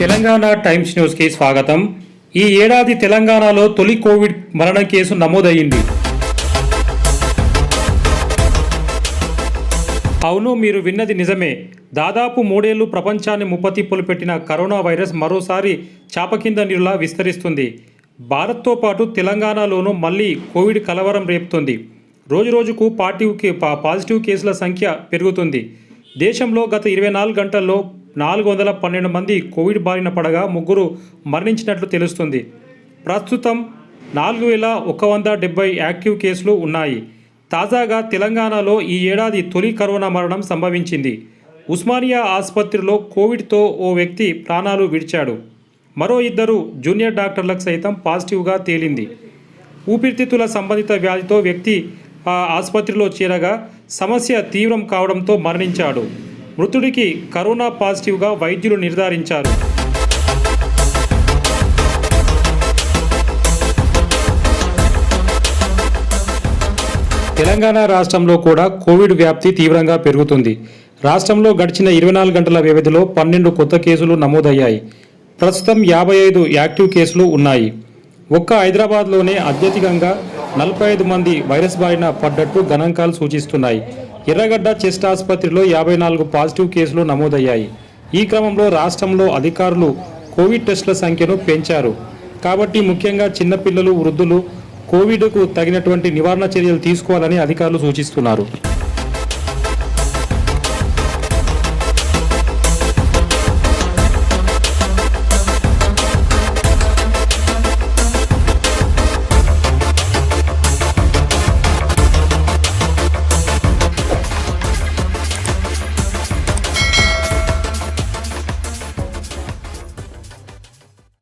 Telangana times న్యూస్కి స్వాగతం. ఈ ఏడాది తెలంగాణలో తొలి కోవిడ్ మరణ కేసు నమోదయ్యింది. అవును మీరు విన్నది నిజమే. దాదాపు మూడేళ్ళు ప్రపంచాన్ని ముప్పతిప్పులు పెట్టిన కరోనా వైరస్ మరోసారి చాప కింద నీరులా విస్తరిస్తుంది. భారత్తో పాటు తెలంగాణలోనూ మళ్ళీ కోవిడ్ కలవరం రేపుతుంది. రోజురోజుకు పాటివ్ కే- పా- పాజిటివ్ కేసుల సంఖ్య పెరుగుతుంది. దేశంలో గత ఇరవై నాలుగు గంటల్లో నాలుగు వందల పన్నెండు మంది కోవిడ్ బారిన పడగా ముగ్గురు మరణించినట్లు తెలుస్తుంది. ప్రస్తుతం నాలుగు వేల ఒక వంద డెబ్బై యాక్టివ్ కేసులు ఉన్నాయి. తాజాగా తెలంగాణలో ఈ ఏడాది తొలి కరోనా మరణం సంభవించింది. ఉస్మానియా ఆసుపత్రిలో కోవిడ్తో ఓ వ్యక్తి ప్రాణాలు విడిచాడు. మరో ఇద్దరు జూనియర్ డాక్టర్లకు సైతం పాజిటివ్గా తేలింది. ఊపిరితిత్తుల సంబంధిత వ్యాధితో వ్యక్తి ఆసుపత్రిలో చేరగా సమస్య తీవ్రం కావడంతో మరణించాడు. మృతుడికి కరోనా పాజిటివ్గా వైద్యులు నిర్ధారించారు. తెలంగాణ రాష్ట్రంలో కూడా కోవిడ్ వ్యాప్తి తీవ్రంగా పెరుగుతుంది. రాష్ట్రంలో గడిచిన ఇరవై నాలుగు గంటల వ్యవధిలో పన్నెండు కొత్త కేసులు నమోదయ్యాయి. ప్రస్తుతం యాభై ఐదు యాక్టివ్ కేసులు ఉన్నాయి. ఒక్క హైదరాబాద్లోనే అత్యధికంగా నలభై ఐదు మంది వైరస్ బారిన పడ్డట్టు గణాంకాలు సూచిస్తున్నాయి. ఎర్రగడ్డ చెస్ట్ ఆసుపత్రిలో యాభై నాలుగు పాజిటివ్ కేసులు నమోదయ్యాయి. ఈ క్రమంలో రాష్ట్రంలో అధికారులు కోవిడ్ టెస్టుల సంఖ్యను పెంచారు. కాబట్టి ముఖ్యంగా చిన్నపిల్లలు వృద్ధులు కోవిడ్కు తగినటువంటి నివారణ చర్యలు తీసుకోవాలని అధికారులు సూచిస్తున్నారు.